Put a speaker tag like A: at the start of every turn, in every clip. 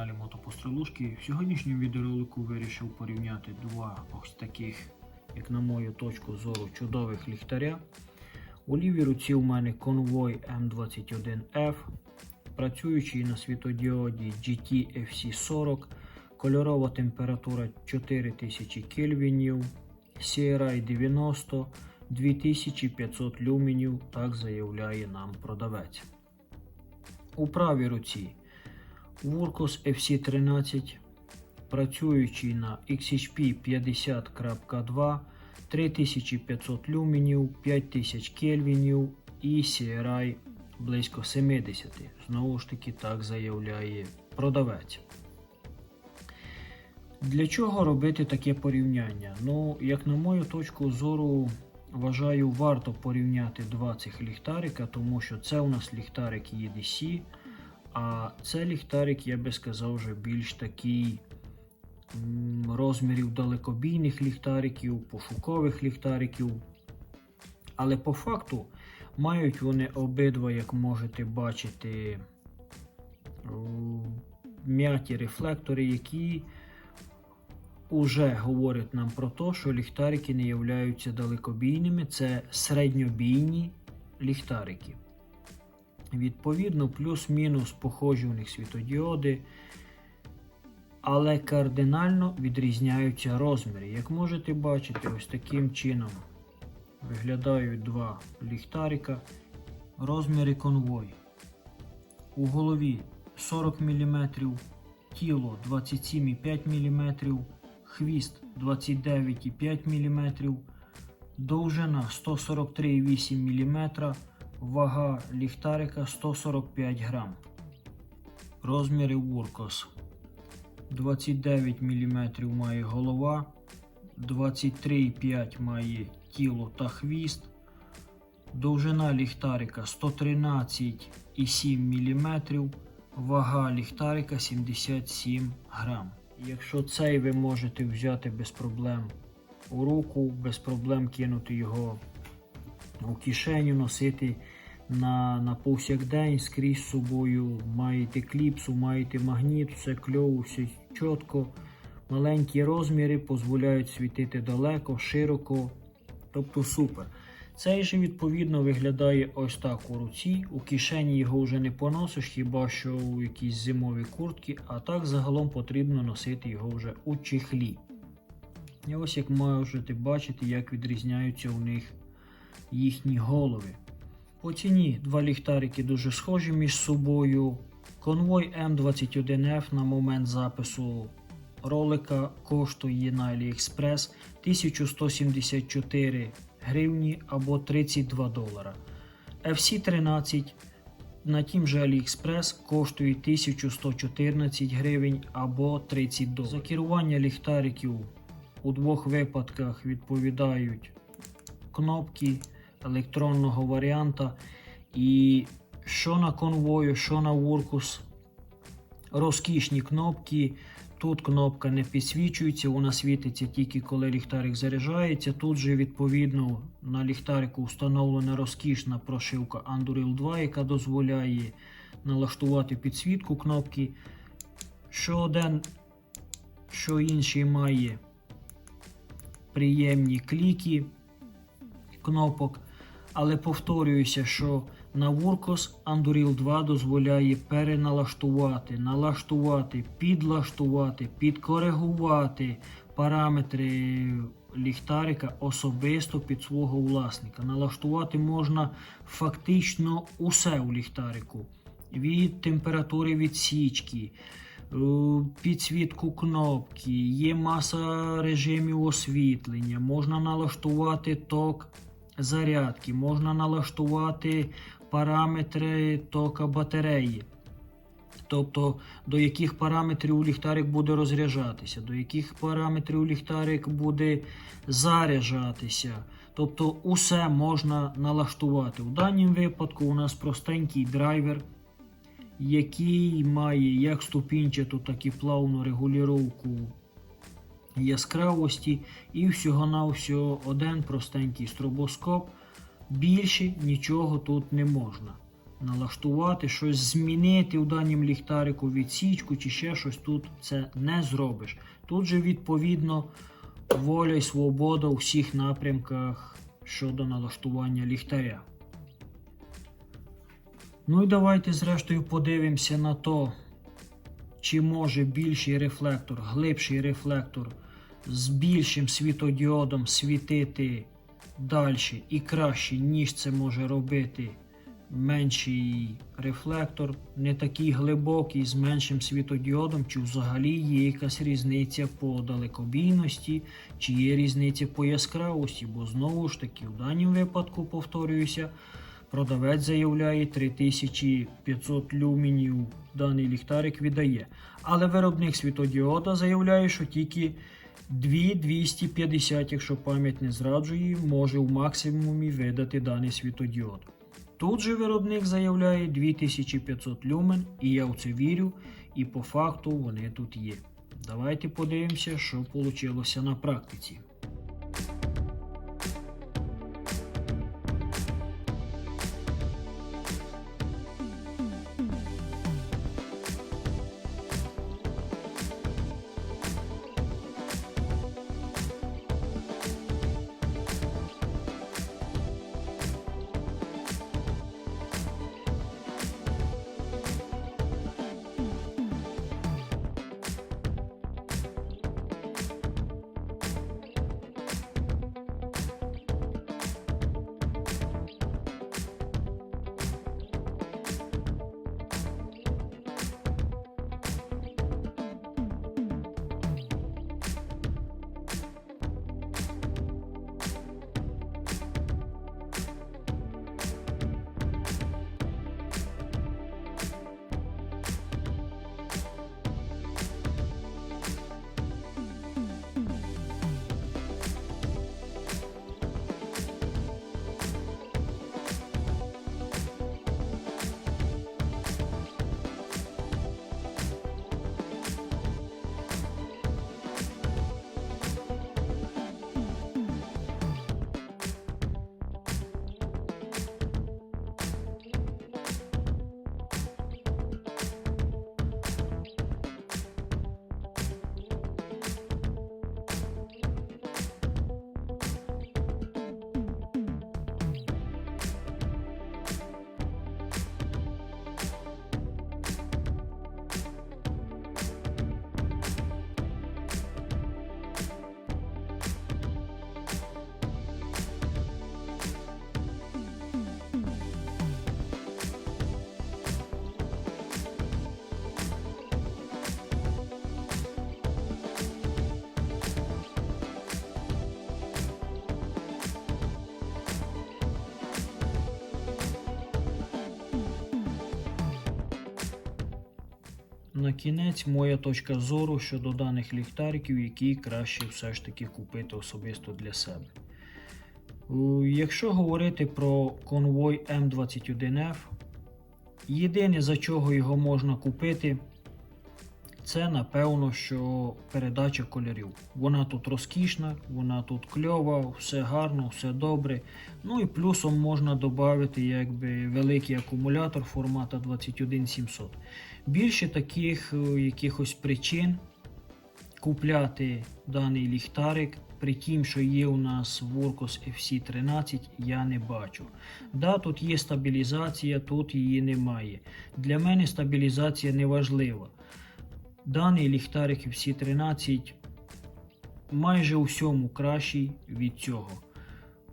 A: каналі Мотопострелушки. В сьогоднішньому відеоролику вирішив порівняти два ось таких, як на мою точку зору, чудових ліхтаря. У лівій руці у мене конвой М21F, працюючий на світодіоді GT FC40, кольорова температура 4000 кельвінів, CRI 90, 2500 люменів, так заявляє нам продавець. У правій руці Wurkos FC13, працюючий на XHP 50.2, 3500 люменів, 5000 кельвінів і CRI близько 70. Знову ж таки, так заявляє продавець. Для чого робити таке порівняння? Ну, як на мою точку зору, вважаю, варто порівняти два цих ліхтарика, тому що це у нас ліхтарик EDC, а це ліхтарик, я би сказав, вже більш такий розмірів далекобійних ліхтариків, пошукових ліхтариків. Але по факту мають вони обидва, як можете бачити, м'яті рефлектори, які уже говорять нам про те, що ліхтарики не являються далекобійними, це середньобійні ліхтарики. Відповідно, плюс-мінус похожі у них світодіоди, але кардинально відрізняються розміри. Як можете бачити, ось таким чином виглядають два ліхтарика. Розміри конвой. У голові 40 мм, тіло 27,5 мм, хвіст 29,5 мм, довжина 143,8 мм, вага ліхтарика 145 грам. Розміри Wurkos 29 мм має голова, 23,5 має тіло та хвіст. Довжина ліхтарика 113,7 мм, вага ліхтарика 77 грам. Якщо цей ви можете взяти без проблем у руку, без проблем кинути його у кишеню, носити на, на повсякдень скрізь з собою, маєте кліпсу, маєте магніт, все кльово, все чітко. Маленькі розміри дозволяють світити далеко, широко, тобто супер. Цей же відповідно виглядає ось так у руці. У кишені його вже не поносиш, хіба що у якісь зимові куртки, а так загалом потрібно носити його вже у чехлі. І ось як можете бачити, як відрізняються у них їхні голови. По ціні два ліхтарики дуже схожі між собою. Конвой М21F на момент запису ролика коштує на AliExpress 1174 гривні або 32 долара. FC13 на тім же AliExpress коштує 1114 гривень або 30 доларів. За керування ліхтариків у двох випадках відповідають кнопки електронного варіанта. І що на конвою, що на Wurkus розкішні кнопки. Тут кнопка не підсвічується, вона світиться тільки коли ліхтарик заряджається. Тут же, відповідно, на ліхтарику встановлена розкішна прошивка Anduril 2, яка дозволяє налаштувати підсвітку кнопки. Що один, що інший має приємні кліки кнопок. Але повторююся, що на Wurkos Anduril 2 дозволяє переналаштувати, налаштувати, підлаштувати, підкоригувати параметри ліхтарика особисто під свого власника. Налаштувати можна фактично усе у ліхтарику. Від температури відсічки, е, підсвітку кнопки, є маса режимів освітлення, можна налаштувати ток зарядки, можна налаштувати параметри тока батареї. Тобто до яких параметрів ліхтарик буде розряджатися, до яких параметрів ліхтарик буде заряджатися. Тобто усе можна налаштувати. У даному випадку у нас простенький драйвер, який має як ступінчату, так і плавну регулювання яскравості і всього-навсього один простенький стробоскоп. Більше нічого тут не можна. налаштувати, щось змінити в данім ліхтарику, відсічку чи ще щось тут це не зробиш. Тут же відповідно воля і свобода у всіх напрямках щодо налаштування ліхтаря. Ну і давайте зрештою подивимося на то, чи може більший рефлектор, глибший рефлектор з більшим світодіодом світити далі і краще, ніж це може робити менший рефлектор, не такий глибокий, з меншим світодіодом, чи взагалі є якась різниця по далекобійності, чи є різниця по яскравості, бо знову ж таки, в даному випадку, повторююся, продавець заявляє 3500 люмінів даний ліхтарик віддає. Але виробник світодіода заявляє, що тільки 2250, якщо пам'ять не зраджує, може в максимумі видати даний світодіод. Тут же виробник заявляє 2500 люмен, і я в це вірю, і по факту вони тут є. Давайте подивимося, що вийшло на практиці. На кінець моя точка зору щодо даних ліхтариків, які краще все ж таки купити особисто для себе. Якщо говорити про конвой М21F, єдине за чого його можна купити, це напевно, що передача кольорів. Вона тут розкішна, вона тут кльова, все гарно, все добре. Ну і плюсом можна додати якби великий акумулятор формата 21700. Більше таких е, якихось причин купляти даний ліхтарик, при тім, що є у нас Vorkos FC13, я не бачу. Да, тут є стабілізація, тут її немає. Для мене стабілізація не важлива. Даний ліхтарик FC13 майже у всьому кращий від цього.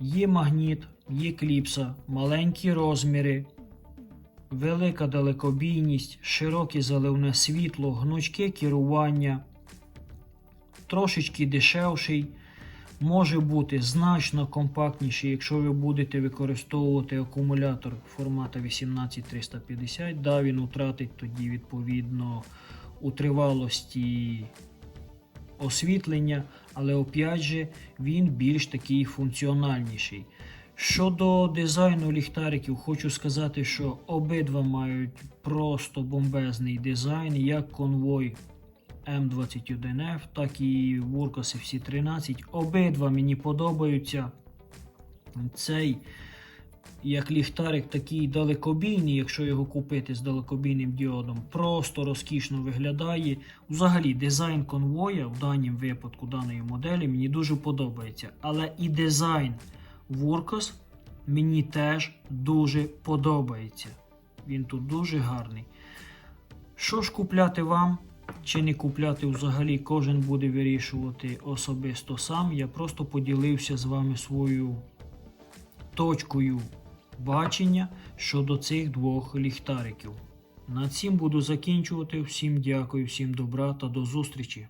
A: Є магніт, є кліпса, маленькі розміри, велика далекобійність, широке заливне світло, гнучке керування, трошечки дешевший, може бути значно компактніший, якщо ви будете використовувати акумулятор формата 18350. Да, він втратить тоді відповідно у тривалості освітлення, але опять же він більш такий функціональніший. Щодо дизайну ліхтариків, хочу сказати, що обидва мають просто бомбезний дизайн, як конвой М21F, так і Vorkos FC13. Обидва мені подобаються. Цей як ліхтарик такий далекобійний, якщо його купити з далекобійним діодом, просто розкішно виглядає. Взагалі, дизайн конвоя в даному випадку даної моделі мені дуже подобається. Але і дизайн Workos мені теж дуже подобається. Він тут дуже гарний. Що ж купляти вам? Чи не купляти взагалі, кожен буде вирішувати особисто сам. Я просто поділився з вами своєю точкою бачення щодо цих двох ліхтариків. На цим буду закінчувати. Всім дякую, всім добра та до зустрічі!